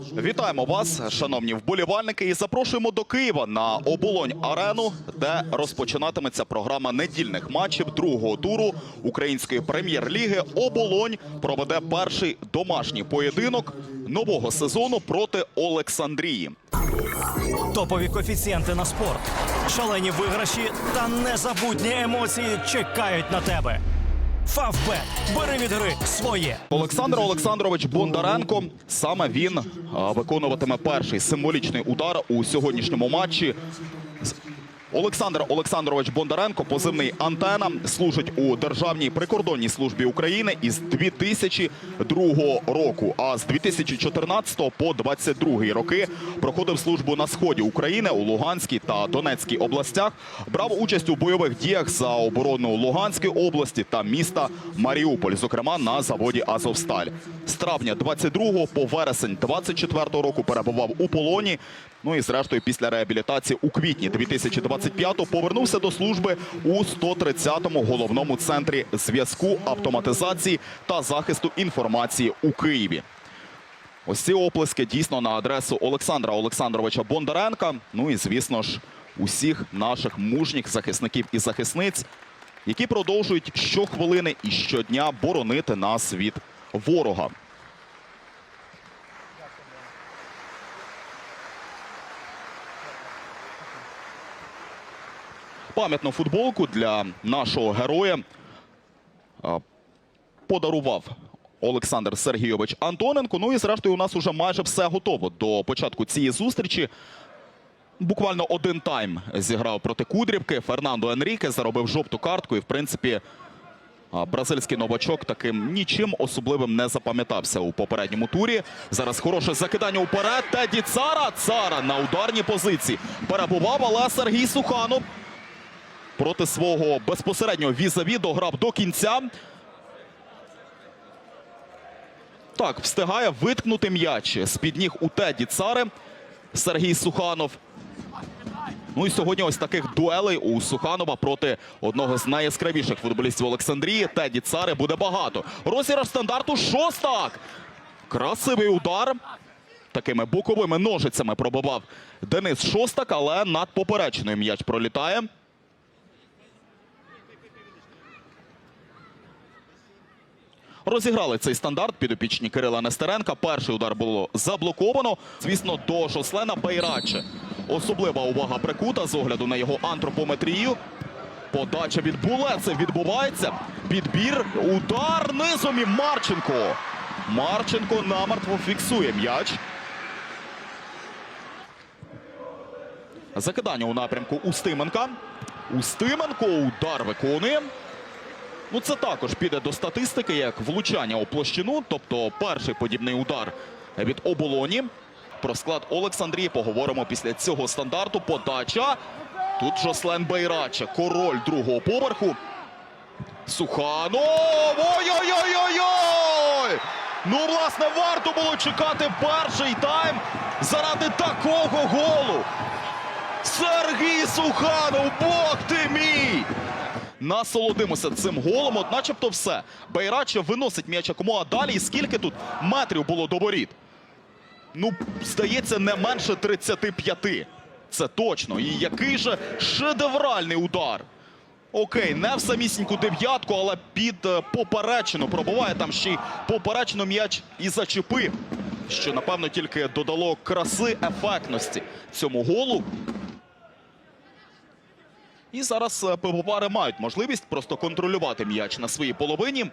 Вітаємо вас, шановні вболівальники, і запрошуємо до Києва на оболонь арену, де розпочинатиметься програма недільних матчів другого туру української прем'єр-ліги. Оболонь проведе перший домашній поєдинок нового сезону проти Олександрії. Топові коефіцієнти на спорт, шалені виграші та незабутні емоції чекають на тебе. Фавбет. Бери від гри своє. Олександр Олександрович Бондаренко саме він виконуватиме перший символічний удар у сьогоднішньому матчі. Олександр Олександрович Бондаренко, позивний антена, служить у Державній прикордонній службі України із 2002 року. А з 2014 по 22 роки проходив службу на сході України у Луганській та Донецькій областях. Брав участь у бойових діях за оборону Луганської області та міста Маріуполь, зокрема на заводі Азовсталь. З травня 22 по вересень 24 року перебував у полоні. Ну і зрештою, після реабілітації у квітні 2025-го повернувся до служби у 130-му головному центрі зв'язку, автоматизації та захисту інформації у Києві. Ось ці оплески дійсно на адресу Олександра Олександровича Бондаренка. Ну і звісно ж, усіх наших мужніх захисників і захисниць, які продовжують щохвилини і щодня боронити нас від ворога. Пам'ятну футболку для нашого героя подарував Олександр Сергійович Антоненко. Ну і зрештою, у нас уже майже все готово до початку цієї зустрічі. Буквально один тайм зіграв проти Кудрівки. Фернандо Енріке заробив жовту картку. І, в принципі, бразильський новачок таким нічим особливим не запам'ятався у попередньому турі. Зараз хороше закидання уперед. Теді Цара. Цара на ударній позиції. Перебував, але Сергій Суханов проти свого безпосереднього візаві дограв до кінця. Так, встигає виткнути м'яч з-під ніг у Теді Цари Сергій Суханов. Ну і сьогодні ось таких дуелей у Суханова проти одного з найяскравіших футболістів Олександрії Теді Цари буде багато. Розіграш стандарту шостак. Красивий удар. Такими боковими ножицями пробивав Денис Шостак, але над поперечною м'яч пролітає. Розіграли цей стандарт підопічні Кирила Нестеренка. Перший удар було заблоковано. Звісно, до Жослена Байраче. Особлива увага прикута з огляду на його антропометрію. Подача від Булеце відбувається. Підбір. Удар низом і Марченко. Марченко намертво фіксує м'яч. Закидання у напрямку Устименка. Устименко удар виконує. Ну, це також піде до статистики як влучання у площину, тобто перший подібний удар від оболоні. Про склад Олександрії поговоримо після цього стандарту. Подача. Тут Жослен Байрача, король другого поверху. Суханов! Ой-ой-ой-ой-ой! Ну, власне, варто було чекати перший тайм заради такого голу. Сергій Суханов, Бог ти мій! Насолодимося цим голом, от начебто все. Байрача виносить м'яч якомога далі. І скільки тут метрів було до воріт? Ну, здається, не менше 35. Це точно. І який же шедевральний удар. Окей, не в самісіньку дев'ятку, але під е, поперечину пробуває там ще й поперечину м'яч і зачепив. Що, напевно, тільки додало краси, ефектності цьому голу. І зараз е, пивовари мають можливість просто контролювати м'яч на своїй половині.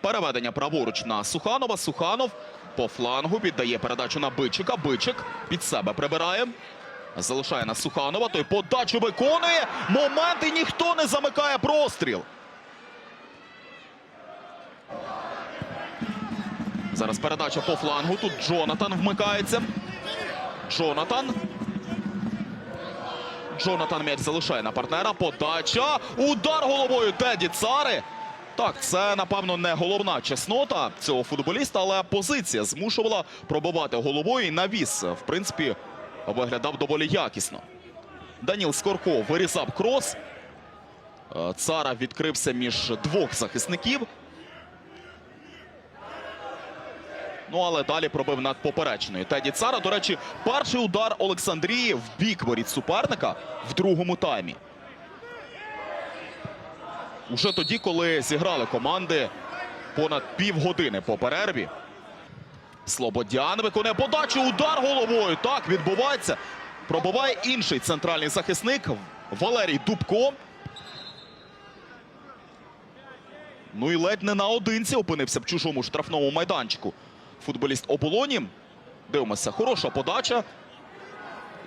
Переведення праворуч на Суханова. Суханов по флангу віддає передачу на Бичика. Бичик під себе прибирає. Залишає на Суханова. Той подачу виконує. Момент і ніхто не замикає простріл. Зараз передача по флангу. Тут Джонатан вмикається. Джонатан. Джонатан м'яч залишає на партнера. Подача. Удар головою Теді Цари. Так, це, напевно, не головна чеснота цього футболіста, але позиція змушувала пробивати головою і навіс. В принципі, виглядав доволі якісно. Даніл Скорко вирізав крос. Е, Цара відкрився між двох захисників. Ну але далі пробив над поперечною. Теді Цара. До речі, перший удар Олександрії в бік воріт суперника в другому таймі. Уже тоді, коли зіграли команди понад півгодини по перерві. Слободян виконує подачу. Удар головою. Так відбувається. Пробиває інший центральний захисник Валерій Дубко. Ну і ледь не наодинці опинився в чужому штрафному майданчику. Футболіст оболоні. Дивимося, хороша подача.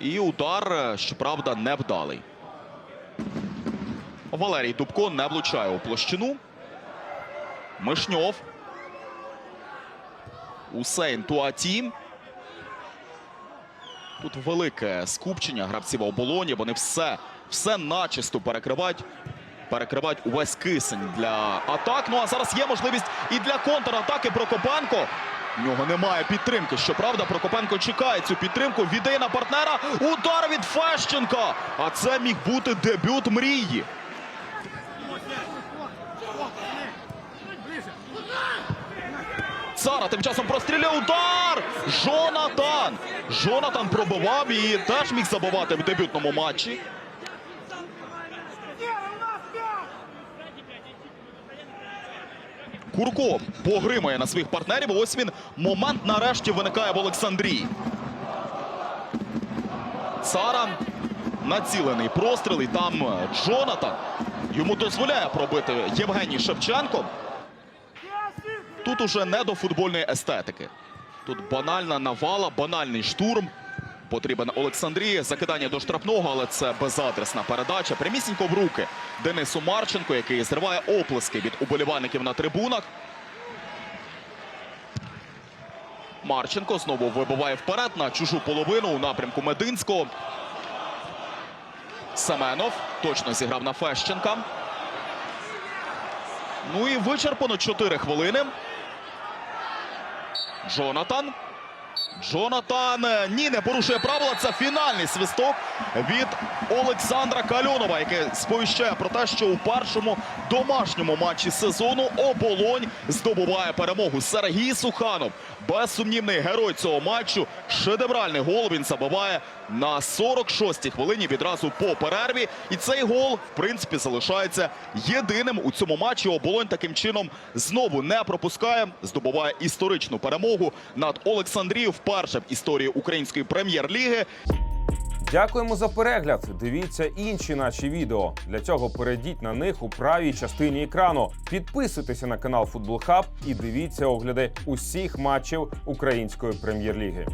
І удар, е, щоправда, невдалий. Валерій Дубко не влучає у площину. Мишньов. Усейн Туаті. Тут велике скупчення гравців оболоні. Вони все, все начисто перекривають. Перекривають увесь кисень для атак. Ну а зараз є можливість і для контратаки Прокопенко. В нього немає підтримки. Щоправда, Прокопенко чекає цю підтримку. Віддає на партнера. Удар від Фещенка. А це міг бути дебют мрії. Цара тим часом простріляє удар. Жонатан. Жонатан пробивав і теж міг забивати в дебютному матчі. Курко погримає на своїх партнерів. Ось він момент нарешті виникає в Олександрії. Цара націлений простріл. Там Джонатан йому дозволяє пробити Євгеній Шевченко. Тут уже не до футбольної естетики. Тут банальна навала, банальний штурм. Потрібен Олександрії. Закидання до штрафного, але це безадресна передача. Прямісінько в руки Денису Марченко, який зриває оплески від уболівальників на трибунах. Марченко знову вибиває вперед на чужу половину у напрямку Мединського. Семенов точно зіграв на Фещенка. Ну і вичерпано 4 хвилини. Джонатан. Джонатан е, ні, не порушує правила. Це фінальний свисток від Олександра Кальонова, який сповіщає про те, що у першому домашньому матчі сезону оболонь здобуває перемогу. Сергій Суханов, безсумнівний герой цього матчу. Шедевральний гол він забиває на 46-й хвилині відразу по перерві. І цей гол, в принципі, залишається єдиним у цьому матчі. Оболонь таким чином знову не пропускає, здобуває історичну перемогу над Олександрією вперше в історії української прем'єр-ліги. Дякуємо за перегляд. Дивіться інші наші відео. Для цього перейдіть на них у правій частині екрану. Підписуйтеся на канал Футбол Хаб і дивіться огляди усіх матчів української прем'єр-ліги.